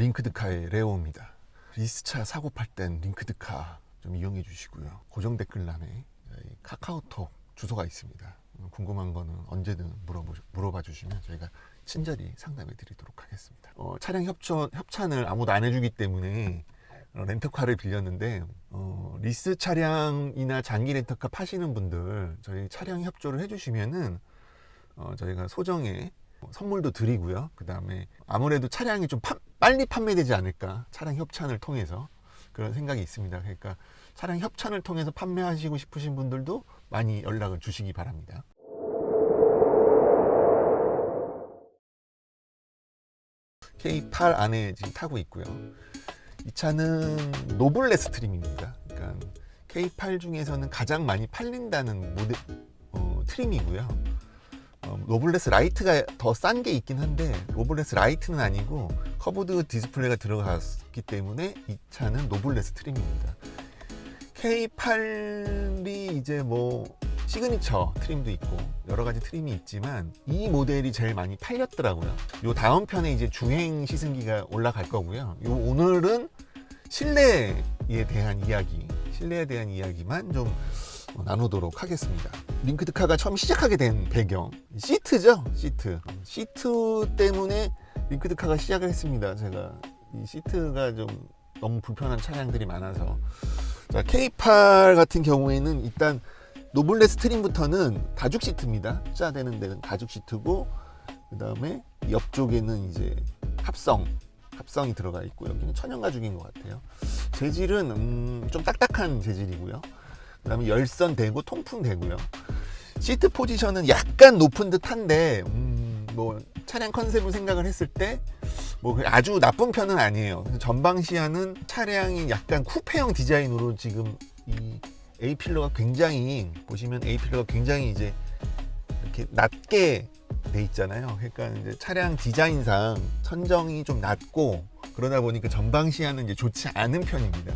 링크드카의 레오입니다. 리스차 사고 팔 땐 링크드카 좀 이용해 주시고요. 고정 댓글란에 카카오톡 주소가 있습니다. 궁금한 거는 언제든 물어보, 물어봐 주시면 저희가 친절히 상담해 드리도록 하겠습니다. 어, 차량 협찬, 협찬을 아무도 안 해주기 때문에 어, 렌터카를 빌렸는데 어, 리스 차량이나 장기 렌터카 파시는 분들 저희 차량 협조를 해주시면은 어, 저희가 소정에 선물도 드리고요. 그 다음에 아무래도 차량이 좀 파- 빨리 판매되지 않을까 차량 협찬을 통해서 그런 생각이 있습니다. 그러니까 차량 협찬을 통해서 판매하시고 싶으신 분들도 많이 연락을 주시기 바랍니다. K8 안에 지금 타고 있고요. 이 차는 노블레 스 트림입니다. 그러니까 K8 중에서는 가장 많이 팔린다는 모델 어, 트림이고요. 어, 노블레스 라이트가 더 싼 게 있긴 한데 노블레스 라이트는 아니고 커브드 디스플레이가 들어갔기 때문에 이 차는 노블레스 트림입니다. K8이 이제 뭐 시그니처 트림도 있고 여러 가지 트림이 있지만 이 모델이 제일 많이 팔렸더라고요. 요 다음 편에 이제 주행 시승기가 올라갈 거고요. 요 오늘은 실내에 대한 이야기, 실내에 대한 이야기만 좀 어, 나누도록 하겠습니다. 링크드카가 처음 시작하게 된 배경 시트죠, 시트. 시트 때문에 링크드카가 시작을 했습니다. 제가 이 시트가 좀 너무 불편한 차량들이 많아서 자, K8 같은 경우에는 일단 노블레 스 트림부터는 가죽 시트입니다. 숫자되는 데는 가죽 시트고 그 다음에 옆쪽에는 이제 합성 합성이 들어가 있고 여기는 천연 가죽인 것 같아요. 재질은 음, 좀 딱딱한 재질이고요. 그 다음에 열선 되고 통풍 되고요. 시트 포지션은 약간 높은 듯한데 음, 뭐 차량 컨셉을 생각을 했을 때 뭐 아주 나쁜 편은 아니에요. 전방 시야는 차량이 약간 쿠페형 디자인으로 지금 이 A 필러가 굉장히 보시면 A 필러가 굉장히 이제 이렇게 낮게 돼 있잖아요. 그러니까 이제 차량 디자인상 천정이 좀 낮고 그러다 보니까 전방 시야는 이제 좋지 않은 편입니다.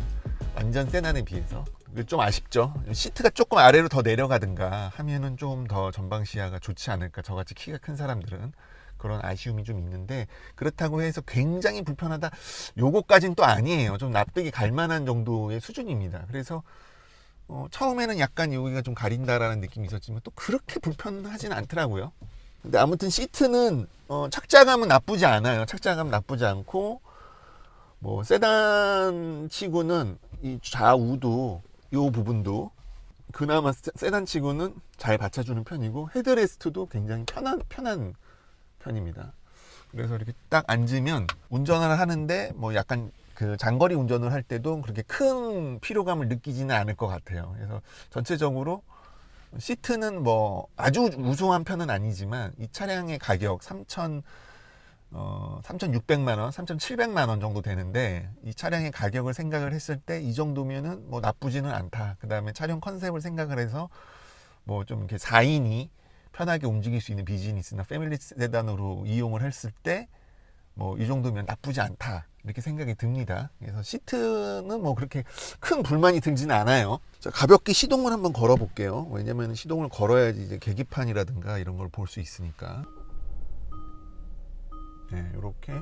완전 세단에 비해서 좀 아쉽죠. 시트가 조금 아래로 더 내려가든가 하면은 좀 더 전방 시야가 좋지 않을까. 저같이 키가 큰 사람들은 그런 아쉬움이 좀 있는데 그렇다고 해서 굉장히 불편하다. 요거까진 또 아니에요. 좀 납득이 갈 만한 정도의 수준입니다. 그래서 어, 처음에는 약간 여기가 좀 가린다라는 느낌이 있었지만 또 그렇게 불편하진 않더라고요. 근데 아무튼 시트는 어, 착자감은 나쁘지 않아요. 착자감 나쁘지 않고 뭐 세단 치고는 이 좌우도 요 부분도 그나마 세- 세단 치고는 잘 받쳐주는 편이고 헤드레스트도 굉장히 편한 편한 편입니다. 그래서 이렇게 딱 앉으면 운전을 하는데 뭐 약간 그 장거리 운전을 할 때도 그렇게 큰 피로감을 느끼지는 않을 것 같아요. 그래서 전체적으로 시트는 뭐 아주 우수한 편은 아니지만 이 차량의 가격 3천 어, 3,600만 원, 3,700만 원 정도 되는데 이 차량의 가격을 생각을 했을 때 이 정도면은 뭐 나쁘지는 않다. 그다음에 차량 컨셉을 생각을 해서 뭐 좀 이렇게 4인이 편하게 움직일 수 있는 비즈니스나 패밀리 세단으로 이용을 했을 때 뭐 이 정도면 나쁘지 않다. 이렇게 생각이 듭니다. 그래서 시트는 뭐 그렇게 큰 불만이 들지는 않아요. 자, 가볍게 시동을 한번 걸어 볼게요. 왜냐면 시동을 걸어야지 이제 계기판이라든가 이런 걸 볼 수 있으니까. 네, 이렇게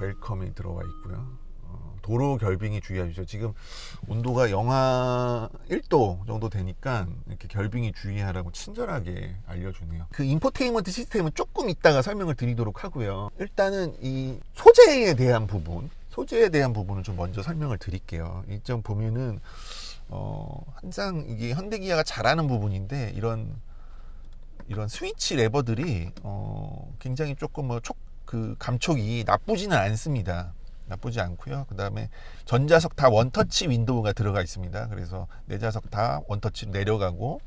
웰컴이 들어와 있고요. 어, 도로 결빙이 주의하시죠. 지금 온도가 영하 1도 정도 되니까 이렇게 결빙이 주의하라고 친절하게 알려주네요. 그 인포테인먼트 시스템은 조금 이따가 설명을 드리도록 하고요. 일단은 이 소재에 대한 부분, 소재에 대한 부분을 좀 먼저 설명을 드릴게요. 이점 보면은 어, 항상 이게 현대기아가 잘하는 부분인데 이런 이런 스위치 레버들이 어, 굉장히 조금 뭐 촉, 그 감촉이 나쁘지는 않습니다. 나쁘지 않고요. 그 다음에 전자석 다 원터치 윈도우가 들어가 있습니다. 그래서 네 좌석 다 원터치로 내려가고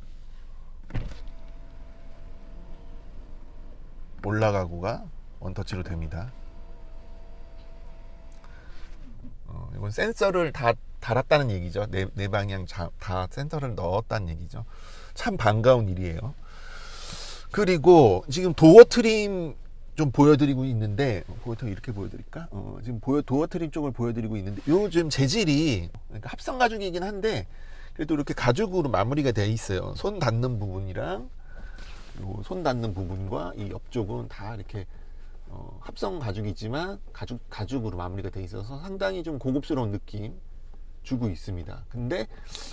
올라가고가 원터치로 됩니다. 어, 이건 센서를 다 달았다는 얘기죠. 네, 네 방향 자- 다 센서를 넣었다는 얘기죠. 참 반가운 일이에요. 그리고 지금 도어 트림 좀 보여드리고 있는데 보여드 이렇게 보여드릴까? 어, 지금 보여 도어 트림 쪽을 보여드리고 있는데 요즘 재질이 그러니까 합성 가죽이긴 한데 그래도 이렇게 가죽으로 마무리가 돼 있어요. 손 닿는 부분이랑 요손 닿는 부분과 이 옆쪽은 다 이렇게 어, 합성 가죽이지만 가죽 가죽으로 마무리가 돼 있어서 상당히 좀 고급스러운 느낌 주고 있습니다. 근데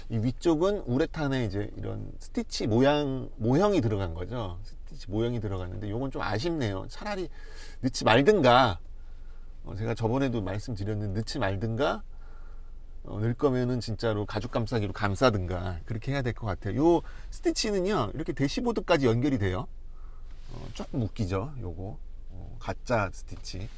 이 위쪽은 우레탄에 이제 이런 스티치 모양 모형이 들어간 거죠. 스티치 모형이 들어갔는데 요건 좀 아쉽네요. 차라리 넣지 말든가. 어, 제가 저번에도 말씀드렸는데 넣지 말든가. 어, 넣을 거면은 진짜로 가죽 감싸기로 감싸든가 그렇게 해야 될 것 같아요. 요 스티치는요 이렇게 대시보드까지 연결이 돼요. 어, 조금 웃기죠, 요거 어, 가짜 스티치.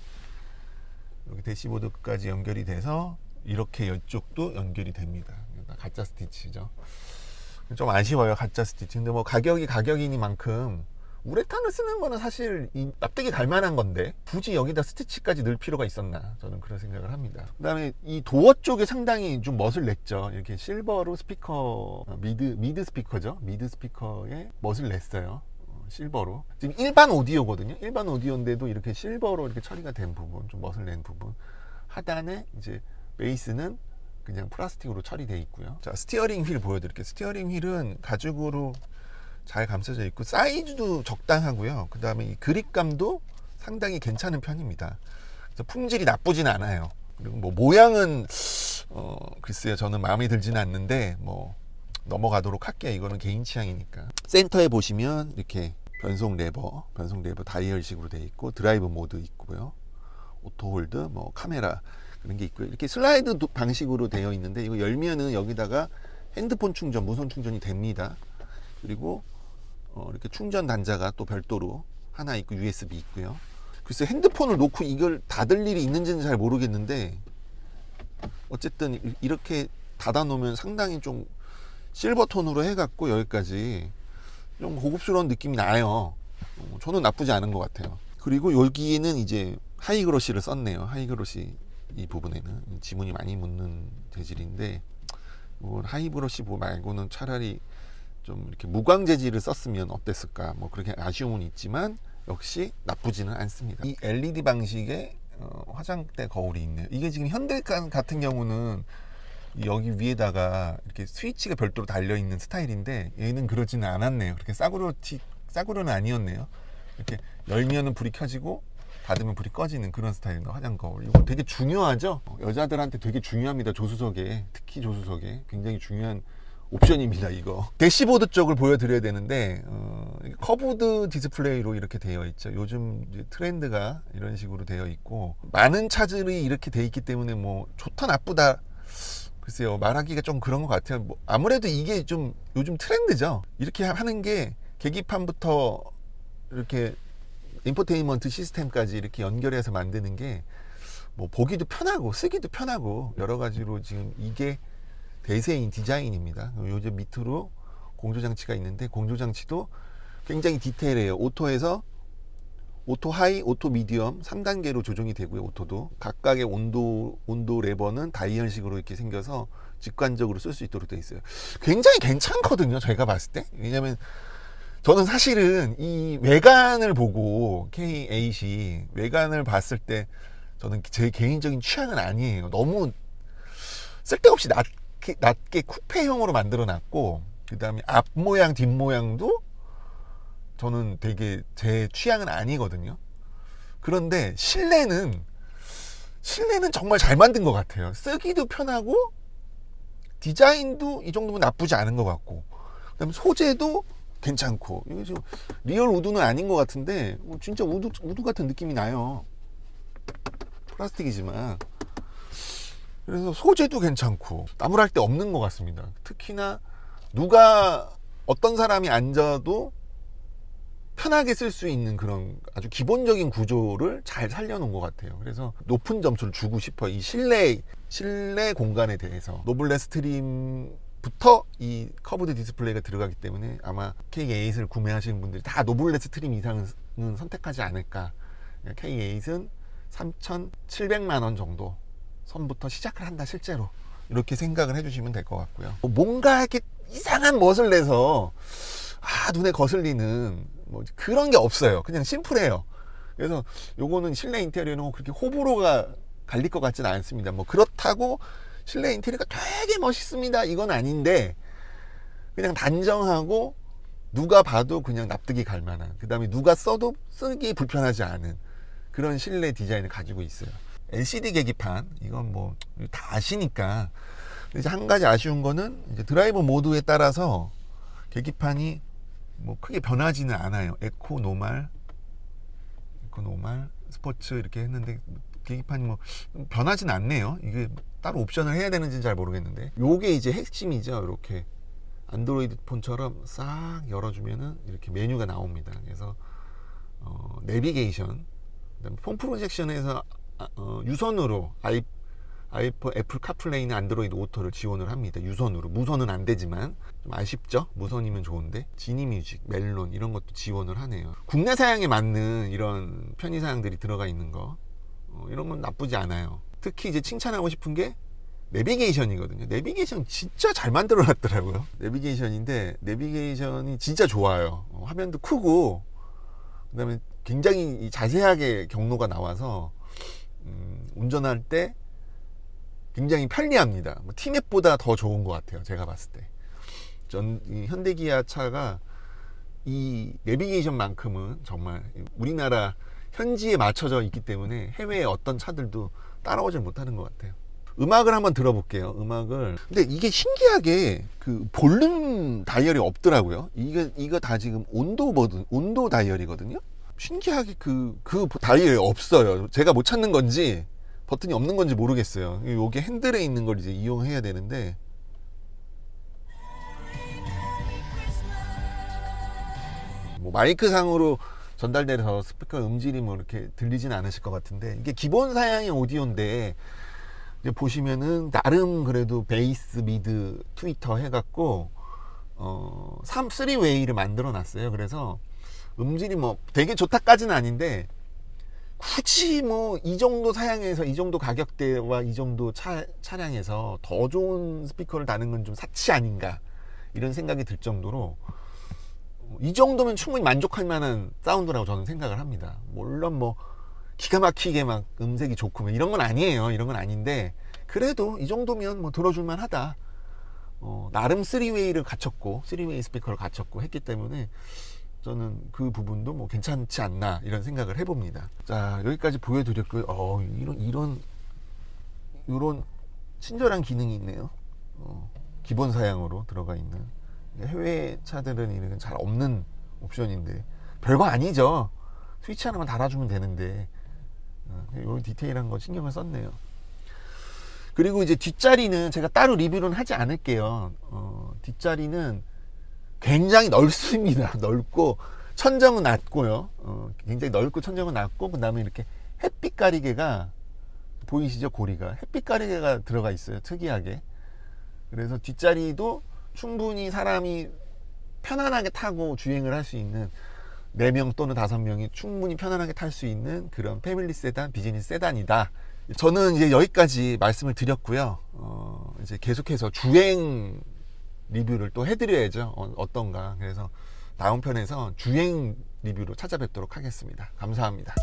여기 대시보드까지 연결이 돼서 이렇게 이쪽도 연결이 됩니다. 그러니까 가짜 스티치죠. 좀 아쉬워요, 가짜 스티치. 근데 뭐 가격이 가격이니만큼 우레탄을 쓰는 거는 사실 이 납득이 갈 만한 건데 굳이 여기다 스티치까지 넣을 필요가 있었나 저는 그런 생각을 합니다. 그 다음에 이 도어 쪽에 상당히 좀 멋을 냈죠. 이렇게 실버로 스피커 어, 미드 미드 스피커죠. 미드 스피커에 멋을 냈어요. 어, 실버로 지금 일반 오디오거든요. 일반 오디오인데도 이렇게 실버로 이렇게 처리가 된 부분, 좀 멋을 낸 부분. 하단에 이제 베이스는 그냥 플라스틱으로 처리되어 있고요. 자, 스티어링 휠 보여드릴게요. 스티어링 휠은 가죽으로 잘 감싸져 있고 사이즈도 적당하고요. 그 다음에 이 그립감도 상당히 괜찮은 편입니다. 그래서 품질이 나쁘진 않아요. 그리고 뭐 모양은 어 글쎄요 저는 마음에 들지는 않는데 뭐 넘어가도록 할게요. 이거는 개인 취향이니까. 센터에 보시면 이렇게 변속 레버, 변속 레버 다이얼식으로 되어 있고 드라이브 모드 있고요. 오토 홀드, 뭐 카메라 그런 게 있고요. 이렇게 슬라이드 도- 방식으로 되어 있는데 이거 열면은 여기다가 핸드폰 충전, 무선 충전이 됩니다. 그리고 어, 이렇게 충전 단자가 또 별도로 하나 있고 USB 있고요. 글쎄 핸드폰을 놓고 이걸 닫을 일이 있는지는 잘 모르겠는데 어쨌든 이- 이렇게 닫아 놓으면 상당히 좀 실버 톤으로 해갖고 여기까지 좀 고급스러운 느낌이 나요. 어, 저는 나쁘지 않은 것 같아요. 그리고 여기에는 이제 하이그로시를 썼네요. 하이그로시 이 부분에는 지문이 많이 묻는 재질인데 뭐 하이브러시 뭐 말고는 차라리 좀 이렇게 무광 재질을 썼으면 어땠을까 뭐 그렇게 아쉬움은 있지만 역시 나쁘지는 않습니다. 이 LED 방식의 어, 화장대 거울이 있네요. 이게 지금 현대 같은 경우는 여기 위에다가 이렇게 스위치가 별도로 달려 있는 스타일인데 얘는 그러지는 않았네요. 그렇게 싸구려 티 싸구려는 아니었네요. 이렇게 열면은 불이 켜지고 닫으면 불이 꺼지는 그런 스타일의 화장 거울. 이거 되게 중요하죠. 어, 여자들한테 되게 중요합니다. 조수석에 특히 조수석에 굉장히 중요한 옵션입니다. 이거 대시보드 쪽을 보여드려야 되는데 어, 커브드 디스플레이로 이렇게 되어 있죠. 요즘 트렌드가 이런 식으로 되어 있고 많은 차들이 이렇게 돼 있기 때문에 뭐 좋다 나쁘다 글쎄요 말하기가 좀 그런 것 같아요. 뭐 아무래도 이게 좀 요즘 트렌드죠. 이렇게 하는 게 계기판부터 이렇게 인포테인먼트 시스템까지 이렇게 연결해서 만드는 게 뭐 보기도 편하고 쓰기도 편하고 여러 가지로 지금 이게 대세인 디자인입니다. 요즘 밑으로 공조 장치가 있는데 공조 장치도 굉장히 디테일해요. 오토에서 오토 하이, 오토 미디엄 3단계로 조정이 되고요. 오토도 각각의 온도 온도 레버는 다이얼식으로 이렇게 생겨서 직관적으로 쓸 수 있도록 되어 있어요. 굉장히 괜찮거든요. 제가 봤을 때. 왜냐면 저는 사실은 이 외관을 보고 K8이 외관을 봤을 때 저는 제 개인적인 취향은 아니에요. 너무 쓸데없이 낮게, 낮게 쿠페형으로 만들어 놨고 그 다음에 앞 모양 뒷 모양도 저는 되게 제 취향은 아니거든요. 그런데 실내는 실내는 정말 잘 만든 것 같아요. 쓰기도 편하고 디자인도 이 정도면 나쁘지 않은 것 같고 그다음에 소재도 괜찮고 이거 지금 리얼 우드는 아닌 것 같은데 어, 진짜 우드 우드 같은 느낌이 나요. 플라스틱이지만 그래서 소재도 괜찮고 나무랄 데 없는 것 같습니다. 특히나 누가 어떤 사람이 앉아도 편하게 쓸 수 있는 그런 아주 기본적인 구조를 잘 살려놓은 것 같아요. 그래서 높은 점수를 주고 싶어요. 이 실내 실내 공간에 대해서 노블레 스트림 부터 이 커브드 디스플레이가 들어가기 때문에 아마 K8을 구매하시는 분들이 다 노블레 스 트림 이상은 선택하지 않을까. K8은 3,700만 원 정도 선부터 시작을 한다 실제로 이렇게 생각을 해주시면 될 것 같고요. 뭔가 이렇게 이상한 멋을 내서 아 눈에 거슬리는 뭐 그런 게 없어요. 그냥 심플해요. 그래서 요거는 실내 인테리어는 그렇게 호불호가 갈릴 것 같지는 않습니다. 뭐 그렇다고 실내 인테리어가 되게 멋있습니다. 이건 아닌데 그냥 단정하고 누가 봐도 그냥 납득이 갈 만한 그 다음에 누가 써도 쓰기 불편하지 않은 그런 실내 디자인을 가지고 있어요. LCD 계기판 이건 뭐 다 아시니까 이제 한 가지 아쉬운 거는 이제 드라이브 모드에 따라서 계기판이 뭐 크게 변하지는 않아요. 에코 노말, 에코 노말, 스포츠 이렇게 했는데 계기판이 뭐 변하진 않네요. 이게 따로 옵션을 해야 되는지는 잘 모르겠는데 요게 이제 핵심이죠. 이렇게 안드로이드 폰처럼 싹 열어주면은 이렇게 메뉴가 나옵니다. 그래서 어, 내비게이션, 폰 프로젝션에서 아, 어, 유선으로 아이 아이폰 애플 카플레이는 안드로이드 오토를 지원을 합니다. 유선으로 무선은 안 되지만 좀 아쉽죠. 무선이면 좋은데 지니뮤직, 멜론 이런 것도 지원을 하네요. 국내 사양에 맞는 이런 편의 사양들이 들어가 있는 거 어, 이런 건 나쁘지 않아요. 특히 이제 칭찬하고 싶은 게 내비게이션이거든요. 내비게이션 진짜 잘 만들어 놨더라고요. 내비게이션인데 내비게이션이 진짜 좋아요. 어, 화면도 크고 그다음에 굉장히 이 자세하게 경로가 나와서 음, 운전할 때 굉장히 편리합니다. 뭐 티맵보다 더 좋은 것 같아요. 제가 봤을 때. 전이 현대기아 차가 이 내비게이션만큼은 정말 우리나라 현지에 맞춰져 있기 때문에 해외의 어떤 차들도 따라오질 못하는 것 같아요. 음악을 한번 들어볼게요. 음악을. 근데 이게 신기하게 그 볼륨 다이얼이 없더라고요. 이거 이거 다 지금 온도 버튼, 온도 다이얼이거든요. 신기하게 그그 다이얼이 없어요. 제가 못 찾는 건지 버튼이 없는 건지 모르겠어요. 요게 핸들에 있는 걸 이제 이용해야 되는데 뭐 마이크 상으로 전달돼서 스피커 음질이 뭐 이렇게 들리진 않으실 것 같은데 이게 기본 사양의 오디오인데 이제 보시면은 나름 그래도 베이스 미드 트위터 해갖고 어 3, 3웨이를 만들어 놨어요. 그래서 음질이 뭐 되게 좋다까지는 아닌데 굳이 뭐 이 정도 사양에서 이 정도 가격대와 이 정도 차, 차량에서 더 좋은 스피커를 다는 건 좀 사치 아닌가 이런 생각이 들 정도로 이 정도면 충분히 만족할 만한 사운드라고 저는 생각을 합니다. 물론 뭐 기가 막히게 막 음색이 좋고 뭐 이런 건 아니에요. 이런 건 아닌데 그래도 이 정도면 뭐 들어줄 만 하다. 어, 나름 3웨이를 갖췄고 3웨이 스피커를 갖췄고 했기 때문에 저는 그 부분도 뭐 괜찮지 않나 이런 생각을 해봅니다. 자 여기까지 보여드렸고요. 어, 이런 이런 이런 친절한 기능이 있네요. 어, 기본 사양으로 들어가 있는 해외 차들은 이런 잘 없는 옵션인데 별거 아니죠. 스위치 하나만 달아주면 되는데 어, 이런 디테일한 거 신경을 썼네요. 그리고 이제 뒷자리는 제가 따로 리뷰는 하지 않을게요. 어, 뒷자리는 굉장히 넓습니다. 넓고 천정은 낮고요. 어, 굉장히 넓고 천정은 낮고 그 다음에 이렇게 햇빛 가리개가 보이시죠 고리가 햇빛 가리개가 들어가 있어요. 특이하게. 그래서 뒷자리도 충분히 사람이 편안하게 타고 주행을 할 수 있는 4명 또는 5명이 충분히 편안하게 탈 수 있는 그런 패밀리 세단, 비즈니스 세단이다. 저는 이제 여기까지 말씀을 드렸고요. 어, 이제 계속해서 주행 리뷰를 또 해드려야죠. 어, 어떤가. 그래서 다음 편에서 주행 리뷰로 찾아뵙도록 하겠습니다. 감사합니다.